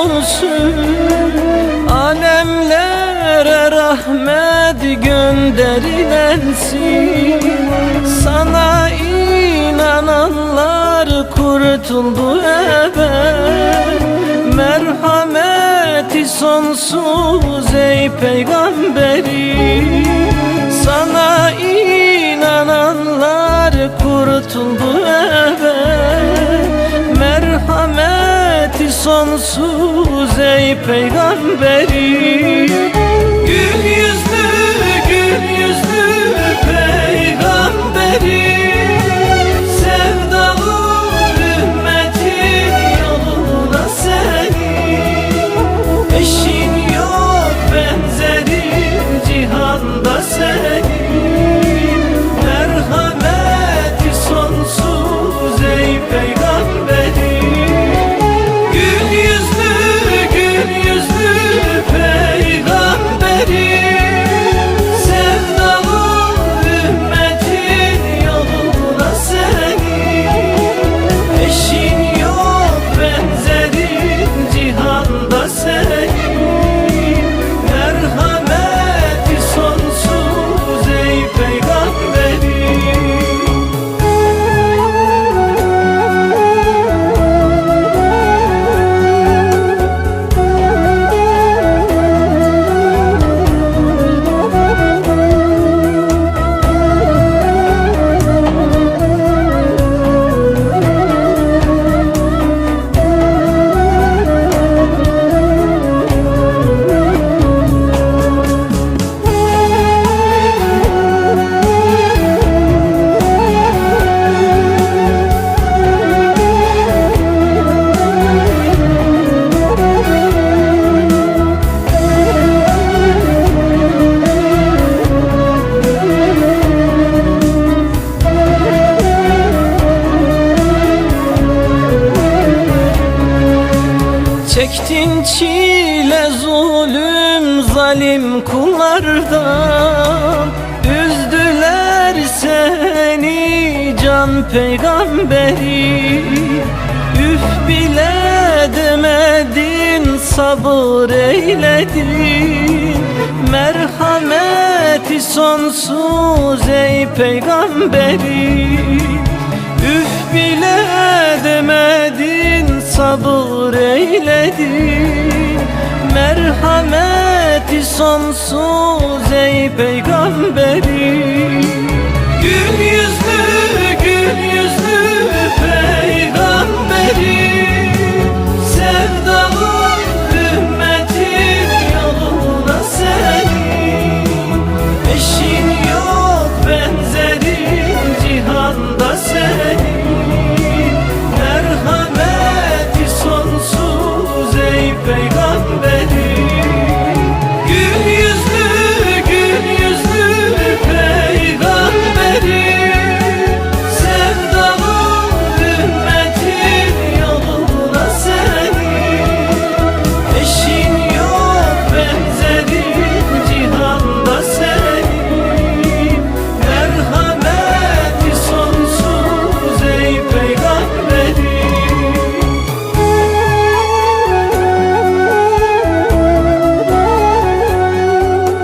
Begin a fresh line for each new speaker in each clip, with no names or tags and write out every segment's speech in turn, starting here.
olsun. Alemlere rahmet gönderilensin. Sana inananlar kurtuldu ebed. Merhameti sonsuz ey peygamberim Sana inananlar kurtuldu sonsuz ey peygamberi çile zulüm zalim kullardan. Üzdüler seni can peygamberi. Üf bile demedin sabır eyledin. Merhameti sonsuz ey peygamberi. Üf bile demedin sabır eyledin sonsuz ey peygamberi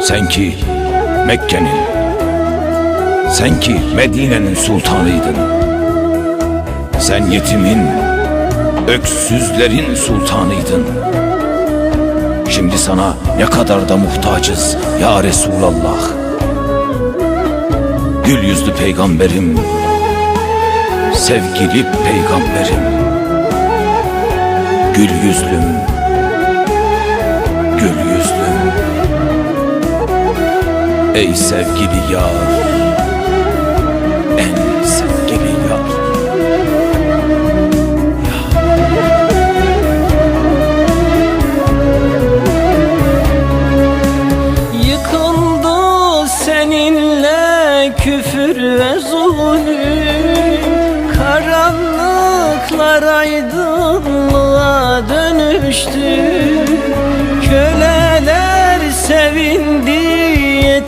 Sen ki Mekke'nin, sen ki Medine'nin sultanıydın. Sen yetimin, öksüzlerin sultanıydın. Şimdi sana ne kadar da muhtacız ya Resulallah. Gül yüzlü peygamberim, sevgili peygamberim. Gül yüzlüm, Ey sevgili yar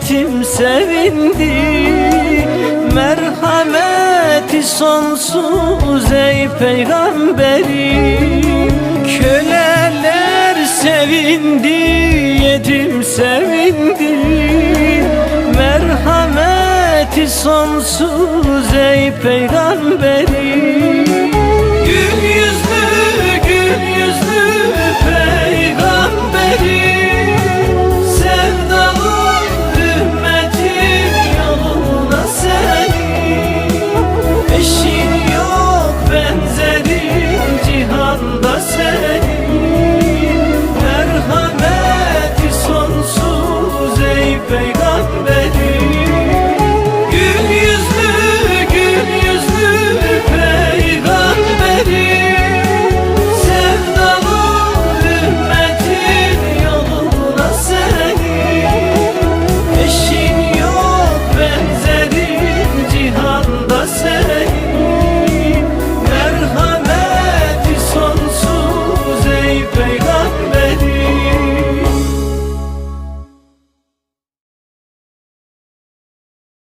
yetim sevindi Merhameti sonsuz ey peygamberim Köleler sevindi, yetim sevindi Merhameti sonsuz ey peygamberi